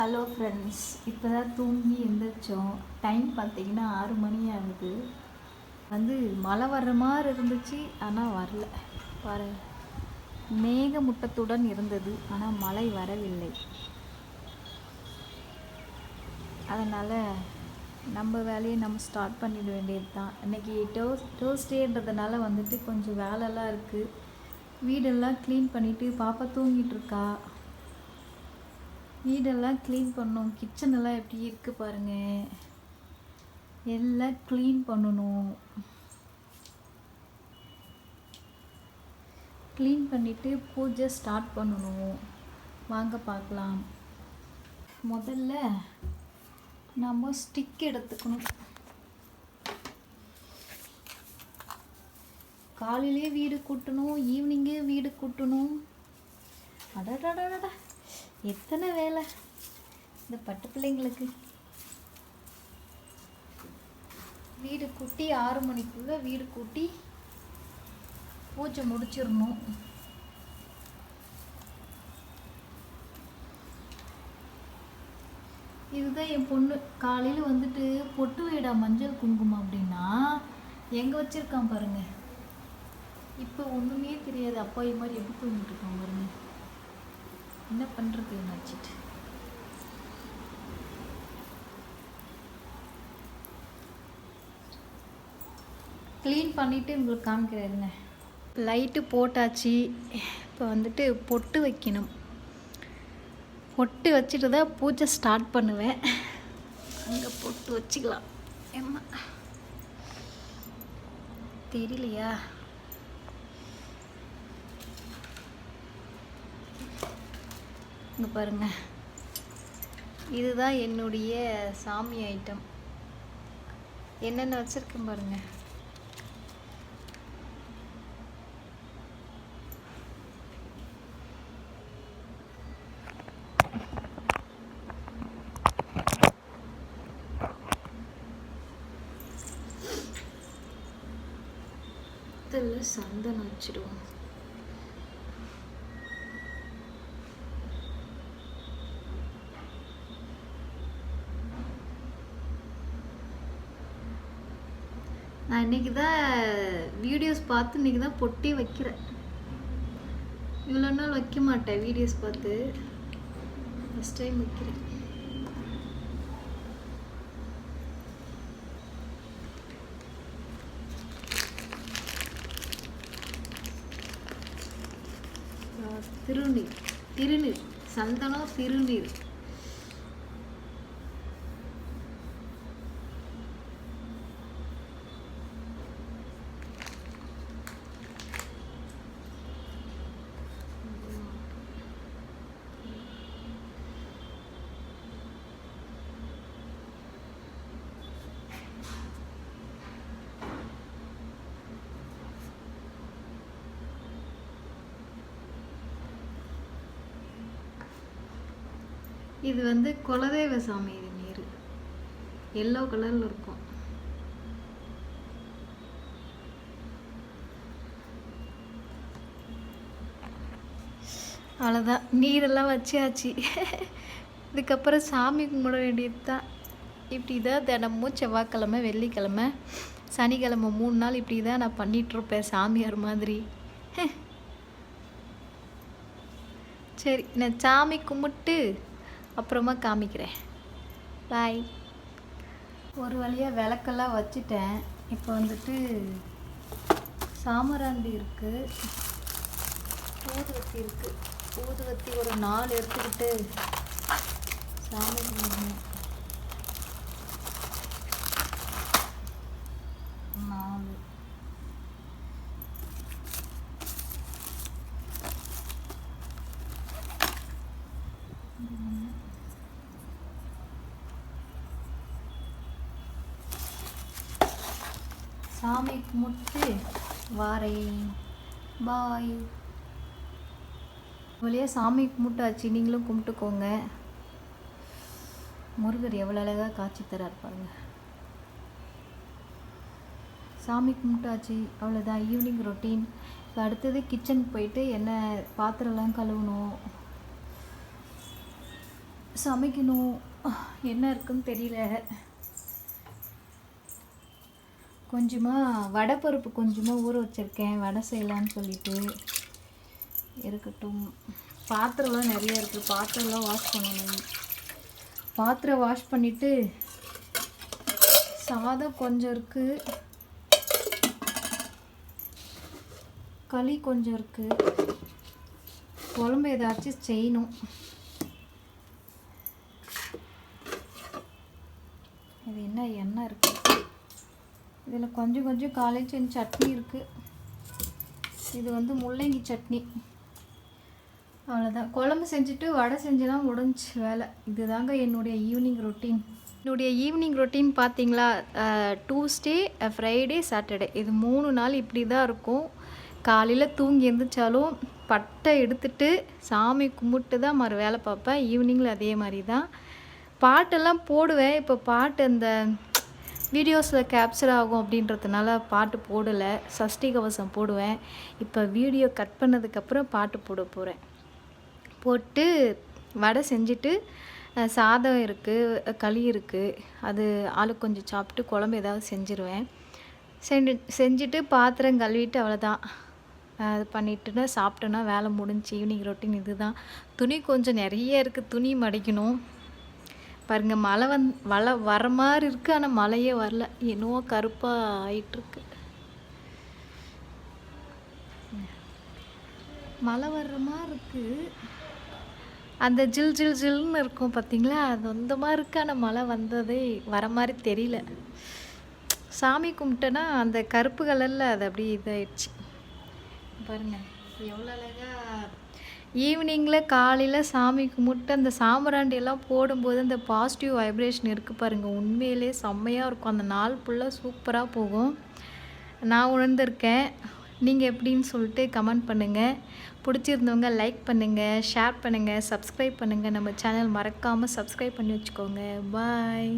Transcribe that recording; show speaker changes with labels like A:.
A: Hello friends இப்போ தான் தூங்கி எழுந்திரிச்சோம் டைம் பார்த்தீங்கன்னா ஆறு மணி ஆகுது. வந்து மழை வர்ற மாதிரி இருந்துச்சு ஆனால் வரல. பாரு மேகமூட்டத்துடன் இருந்தது ஆனால் மழை வரவில்லை. அதனால் நம்ம வேலையை நம்ம ஸ்டார்ட் பண்ணிட வேண்டியது தான் இன்றைக்கி டோஸ் டோஸ்டேன்றதுனால வந்துட்டு கொஞ்சம் வேலைலாம் இருக்குது வீடெல்லாம் க்ளீன் பண்ணிவிட்டு பாப்பா தூங்கிட்டு இருக்கா. வீடெல்லாம் க்ளீன் பண்ணணும். கிச்சன் எல்லாம் எப்படி இருக்கு பாருங்க. எல்லாம் க்ளீன் பண்ணணும். க்ளீன் பண்ணிவிட்டு பூஜை ஸ்டார்ட் பண்ணணும். வாங்க பார்க்கலாம். முதல்ல நம்ம ஸ்டிக் எடுத்துக்கணும். காலையிலேயே வீடு கூட்டணும் ஈவினிங்கே வீடு கூட்டணும். அடடடடடா எத்தனை வேலை? இந்த பட்டு பிள்ளைங்களுக்கு. வீடு கூட்டி ஆறு மணிக்குள்ளே வீடு கூட்டி பூஜை முடிச்சிடணும். இதுதான் என் பொண்ணு. காலையில் வந்துட்டு பொட்டு வீடா மஞ்சள் குங்குமம் அப்படின்னா எங்கே வச்சிருக்கான் பாருங்க. இப்போ ஒன்றுமே தெரியாது. அப்பாயி மாதிரி எப்படி தூங்கிட்டு இருக்கான் பாருங்கள் என்ன பண்ணுறது நினச்சிட்டு க்ளீன் பண்ணிவிட்டு உங்களுக்கு காமிக்கிறேருங்க லைட்டு போட்டாச்சு. இப்போ வந்துட்டு பொட்டு வைக்கணும். பொட்டு வச்சுட்டு தான் பூஜை ஸ்டார்ட் பண்ணுவேன். அங்கே பொட்டு வச்சுக்கலாம். ஏம்மா? தெரியலையா? இங்கே பாருங்க. இதுதான் என்னுடைய சாமி ஐட்டம். என்னென்ன வச்சுருக்கேன் பாருங்கள் சந்தனம் வச்சிருவோம் நான் இன்னைக்கு தான் வீடியோஸ் பார்த்து இன்னைக்கு தான் பொட்டி வைக்கிறேன். இவ்வளோ நாள் வைக்க மாட்டேன் வீடியோஸ் பார்த்து. ஃபஸ்ட் டைம் வைக்கிறேன். திருநீர் திருநீர் சந்தனம் திருநீர். இது வந்து குலதெய்வ சாமி இது நீர் எல்லோ கலரில் இருக்கும். அவ்வளோதான் நீரெல்லாம் வச்சாச்சு. இதுக்கப்புறம் சாமி கும்பிட வேண்டியது தான் இப்படி தான் தினமும் செவ்வாய்க்கிழமை வெள்ளிக்கிழமை சனிக்கிழமை மூணு நாள் இப்படி தான் நான் பண்ணிகிட்ருப்பேன் சாமியார் மாதிரி. சரி நான் சாமி கும்பிட்டு அப்புறமா காமிக்கிறேன். பாய் ஒரு வழியாக விளக்கெல்லாம் வச்சுட்டேன். இப்போ வந்துட்டு சாமராண்டி இருக்குது ஊதுவத்தி இருக்குது ஊதுவத்தி ஒரு நாலு எடுத்துக்கிட்டு சாமி சாமி கும்பிட்டு வாரேன். பாய். வழியாக சாமி கும்பிட்டாச்சு. நீங்களும் கும்பிட்டுக்கோங்க. முருகர் எவ்வளோ அழகாக காட்சி தரார் பாருங்க. சாமி கும்பிட்டாச்சு. அவ்வளோதான் ஈவினிங் ரொட்டீன் இப்போ அடுத்தது கிச்சனுக்கு போயிட்டு என்ன பாத்திரம்லாம் கழுவணும்? சமைக்கணும். என்ன இருக்குன்னு தெரியல. கொஞ்சமாக வடை பருப்பு கொஞ்சமாக ஊற வச்சுருக்கேன். வடை செய்யலான்னு சொல்லிட்டு இருக்கட்டும். பாத்திரம்லாம் நிறைய இருக்குது பாத்திரம்லாம் வாஷ் பண்ணணும். பாத்திரம் வாஷ் பண்ணிவிட்டு சாதம் கொஞ்சம் இருக்குது களி கொஞ்சம் இருக்குது குழம்பு ஏதாச்சும் செய்யணும். இது என்ன எண்ணெய் இருக்குது இதில் கொஞ்சம் கொஞ்சம் காலேஜ் சட்னி இருக்குது இது வந்து முள்ளங்கி சட்னி. அவ்வளோதான் குழம்பு செஞ்சுட்டு வடை செஞ்சுலாம் முடிஞ்சு வேலை. இதுதாங்க என்னுடைய ஈவினிங் ரொட்டீன். என்னுடைய ஈவினிங் ரொட்டீன் பார்த்தீங்களா? டூஸ்டே ஃப்ரைடே சாட்டர்டே இது மூணு நாள் இப்படி தான் இருக்கும். காலையில் தூங்கி எழுந்திரிச்சாலும் பட்டை எடுத்துட்டு சாமி கும்பிட்டு தான் மறு வேலை பார்ப்பேன். ஈவினிங்கில் அதே மாதிரி தான் பாட்டெல்லாம் போடுவேன். இப்போ பாட்டு அந்த வீடியோஸில் கேப்சர் ஆகும் அப்படின்றதுனால பாட்டு போடலை. சஷ்டி கவசம் போடுவேன். இப்போ வீடியோ கட் பண்ணதுக்கப்புறம் பாட்டு போட போகிறேன் போட்டு வடை செஞ்சுட்டு சாதம் இருக்குது களி இருக்குது அது ஆளுக்கு கொஞ்சம் சாப்பிட்டு குழம்பு ஏதாவது செஞ்சுருவேன். செஞ்சு செஞ்சுட்டு பாத்திரம் கழுவிட்டு அவ்வளோதான். அது பண்ணிட்டுனா சாப்பிட்டோன்னா வேலை முடிஞ்சு ஈவினிங் ரொட்டீன் இதுதான். துணி கொஞ்சம் நிறைய இருக்குது துணி மடிக்கணும். பாருங்கள் மழை வந் மழை வர மாதிரி இருக்குது ஆனால் மழையே வரல. என்னவோ கருப்பாக ஆயிட்டுருக்கு. மழை வர்ற மாதிரி இருக்குது அந்த ஜில் ஜில் ஜில்னு இருக்கும் பார்த்தீங்களா அது அந்த மாதிரி இருக்குது ஆனால் மழை வந்ததே வர மாதிரி தெரியல. சாமி கும்பிட்டேன்னா அந்த கருப்பு கலரில் அது அப்படியே இதாயிடுச்சு. பாருங்கள் எவ்வளோ அழகா ஈவினிங்கில் காலையில் சாமி கும்பிட்டு அந்த சாம்பிராண்டி எல்லாம் போடும்போது அந்த பாசிட்டிவ் வைப்ரேஷன் இருக்குது பாருங்கள் உண்மையிலே செம்மையாக இருக்கும். அந்த நாள் ஃபுல்லாக சூப்பராக போகும். நான் உணர்ந்திருக்கேன். நீங்கள் எப்படின்னு சொல்லிட்டு கமெண்ட் பண்ணுங்கள் பிடிச்சிருந்தவங்க லைக் பண்ணுங்கள் ஷேர் பண்ணுங்கள் சப்ஸ்கிரைப் பண்ணுங்கள் நம்ம சேனல் மறக்காமல் சப்ஸ்கிரைப் பண்ணி வச்சுக்கோங்க. பாய்